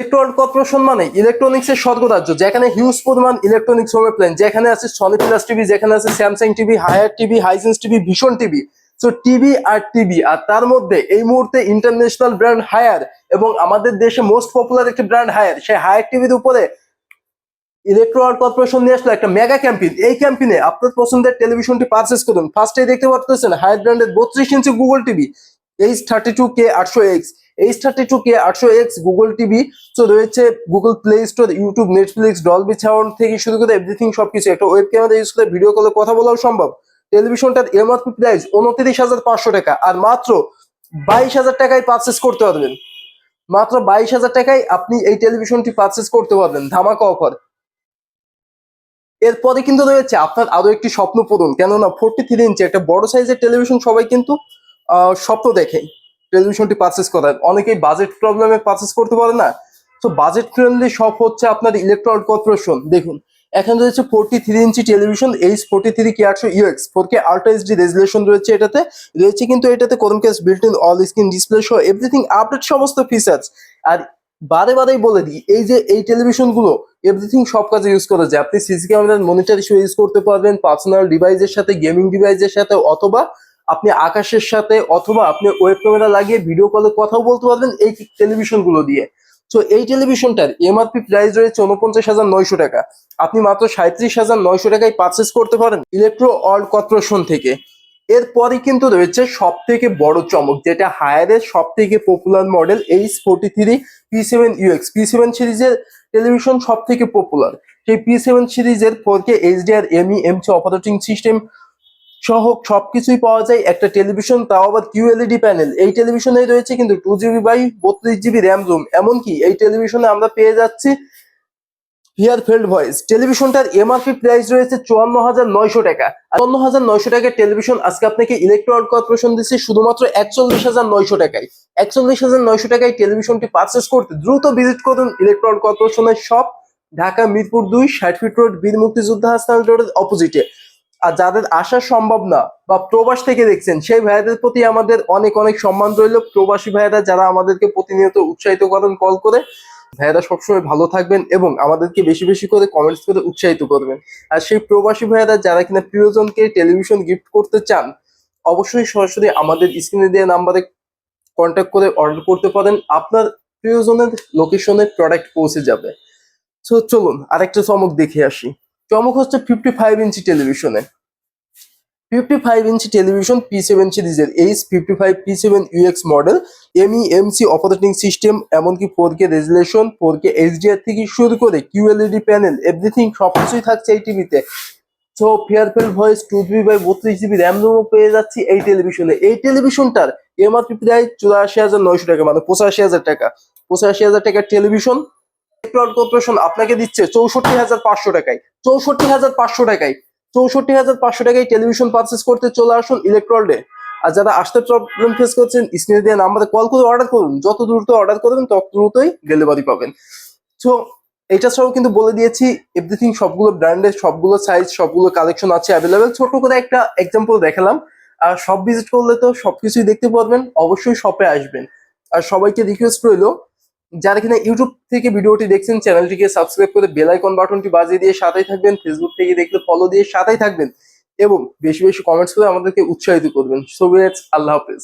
Electron corporation মানে electronics এর স্বর্গরাজ্য, যেখানে হিউজ পরিমাণ ইলেকট্রনিক্স হোমের প্ল্যান যেখানে আছে সনি প্লাস টিভি যেখানে আছে Samsung TV Haier TV Hisense TV Vision TV so TV আর টিভি আর তার মধ্যে এই মুহূর্তে ইন্টারন্যাশনাল ব্র্যান্ড হায়ার এবং আমাদের দেশে মোস্ট পপুলার একটি ব্র্যান্ড হায়ার সেই হায়ার টিভির উপরে ইলেকট্রন কর্পোরেশন নিয়ে আসলো একটা মেগা ক্যাম্পেইন এই ক্যাম্পেইনে আপনার পছন্দের টেলিভিশনটি পারচেস করুন। ফার্স্টে দেখতে পাচ্ছেন হায়ার ব্র্যান্ডের বত্রিশ ইঞ্চি Google TV H thirty two K আটশো X H thirty two K আটশো এক্স গুগল টিভি তো রয়েছে Google Play Store YouTube Netflix Dolby sound থেকে শুরু করে এভরিথিং সবকিছু। একটা ওয়েব ক্যামেরা ইউজ করে ভিডিও কলে কথা বলাও সম্ভব। টেলিভিশনটার এমআরপি প্রাইস উনত্রিশ হাজার পাঁচশো টাকা, আর মাত্র বাইশ হাজার টাকায় পারচেস করতে পারবেন। মাত্র বাইশ হাজার টাকায় আপনি এই টেলিভিশনটি পারচেস করতে পারবেন, ধামাকা অফার এরপরে কিন্তু রয়েছে আপনার আরও একটি স্বপ্ন পূরণ, কেননা ফোরটি থ্রি ইঞ্চি একটা বড় সাইজের টেলিভিশন সবাই কিন্তু স্বপ্ন দেখে। টেলিভিশনটি পারচেস করার। অনেকেই বাজেট প্রবলেমে পারচেস করতে পারে না। তো বাজেট ফ্রেন্ডলি সব হচ্ছে আপনার ইলেকট্রনিক কর্পোরেশন দেখুন, এখানে রয়েছে ফোরটি থ্রি ইঞ্চি television H forty three K আটশো UX four K ultra HD resolution রয়েছে এটাতে। রয়েছে কিন্তু এটাতে কোরম case built in all screen display সহ এভরিথিং আপডেট সমস্ত ফিচার্স আর বারে বারেই বলে দিই, এই যে এই টেলিভিশনগুলো এভরিথিং সব কাজে ইউজ করা যায়। আপনি সিসি ক্যামেরার মনিটর হিসেবে ইউজ করতে পারবেন পার্সোনাল ডিভাইসের সাথে গেমিং ডিভাইসের সাথে, অথবা আপনি আকাশের সাথে অথবা আপনি ওয়েব ক্যামেরা লাগিয়ে ভিডিও কলে কথাও বলতে পারবেন এই টেলিভিশনগুলো দিয়ে। তো এই টেলিভিশনটার এমআরপি প্রাইস রয়েছে উনপঞ্চাশ হাজার নয়শো টাকা। আপনি মাত্র সাঁত্রিশ হাজার নয়শো টাকায় পারচেস করতে পারেন ইলেকট্রো অল কর্পোরেশন থেকে। এরপরে কিন্তু রয়েছে সব থেকে বড় চমক, যেটা হায়ারের সব থেকে popular model H forty three P seven UX P seven সিরিজের টেলিভিশন সব থেকে পপুলার সেই পি সেভেন সিরিজের four K HDR ME MC operating system সহ সবকিছুই পাওয়া যায় একটা টেলিভিশন, তাও আবার কিউএলইডি প্যানেল এই টেলিভিশনে রয়েছে কিন্তু টু জিবি বাই বত্রিশ জিবি র্যাম রুম এমনকি এই টেলিভিশনে আমরা পেয়ে যাচ্ছি হিয়ারফেল্ড ভয়েস টেলিভিশনটার এমআরপি প্রাইস রয়েছে চুয়ান্ন হাজার নয়শো টাকা। চুয়ান্ন হাজার নয়শো টাকার টেলিভিশন, আজকে আপনাকে ইলেকট্রনিক কর্পোরেশন দিচ্ছে শুধুমাত্র একচল্লিশ হাজার নয়শো টাকায়। একচল্লিশ হাজার নয়শো টাকায় টেলিভিশনটি পারচেস করতে দ্রুত ভিজিট করুন ইলেকট্রনিক কর্পোরেশনের শপ ঢাকা মিরপুর দুই, ষাট ফিট রোড বীর মুক্তিযোদ্ধা হাসপাতাল রোডের অপোজিটে আর যাদের আসা সম্ভব না বা প্রবাস থেকে দেখছেন, সেই ভাইয়াদের প্রতি আমাদের অনেক অনেক সম্মান রইল। প্রবাসী ভাইয়ারা যারা আমাদেরকে প্রতিনিয়ত উৎসাহিত করেন কল করে, ভাইয়ারা সবসময় ভালো থাকবেন এবং আমাদেরকে বেশি বেশি করে কমেন্টস করে উৎসাহিত করবেন। আর সেই প্রবাসী ভাইয়ারা যারা কিনা প্রিয়জনকে টেলিভিশন গিফট করতে চান, অবশ্যই সরাসরি আমাদের স্ক্রিনে দেওয়া নাম্বারে কন্ট্যাক্ট করে অর্ডার করতে পারেন। আপনার প্রিয়জনের লোকেশনে প্রোডাক্ট পৌঁছে যাবে। তো চলুন, আরেকটা চমক দেখে আসি। চমক হচ্ছে ফিফটি ফাইভ ইঞ্চি টেলিভিশনে ফিফটি ফাইভ ইঞ্চি টেলিভিশন পি সেভেন সিরিজের H fifty five P seven UX model ME MC operating system এমনকি four K resolution four K HDR থেকে শুরু করে কিউএলইডি প্যানেল এভরিথিং সবকিছুই থাকছে এই টিভিতে so far field voice two GB by বত্রিশ জিবি র্যাম রোমও পেয়ে যাচ্ছি এই টেলিভিশনে এই টেলিভিশনটার এমআরপি প্রায় চুরাশি হাজার নয়শো টাকা মানে পঁচাশি হাজার টাকা। পঁচাশি হাজার টাকার টেলিভিশন আপনাকে দিচ্ছে চৌষট্টি হাজার পাঁচশো টাকায়। চৌষট্টি হাজার পাঁচশো টাকায়। চৌষট্টি হাজার পাঁচশো টাকায় টেলিভিশন পারচেস করতে চলে আসুন ইলেকট্রনে আর যারা আসতে প্রবলেম ফেস করছেন স্ক্রিনে দিয়ে নাম্বারে কল করে অর্ডার করুন। যত দ্রুত অর্ডার করবেন, তত দ্রুতই ডেলিভারি পাবেন। সো এটা ছাড়াও কিন্তু বলে দিয়েছি এভরিথিং সবগুলো ব্র্যান্ডের সবগুলো সাইজ সবগুলো কালেকশন আছে অ্যাভেলেবেল ছোট করে একটা এক্সাম্পল দেখালাম। আর সব ভিজিট করলে তো সবকিছুই দেখতে পারবেন, অবশ্যই শপে আসবেন। আর সবাইকে রিকোয়েস্ট রইল যারা কিনা ইউটিউব থেকে ভিডিওটি দেখছেন, চ্যানেলটিকে সাবস্ক্রাইব করে বেল আইকন বাটনটি বাজিয়ে দিয়ে সাথেই থাকবেন ফেসবুক থেকে দেখলে ফলো দিয়ে সাথেই থাকবেন এবং বেশি বেশি কমেন্টস করে আমাদেরকে উৎসাহিত করবেন। সো আল্লাহ হাফেজ।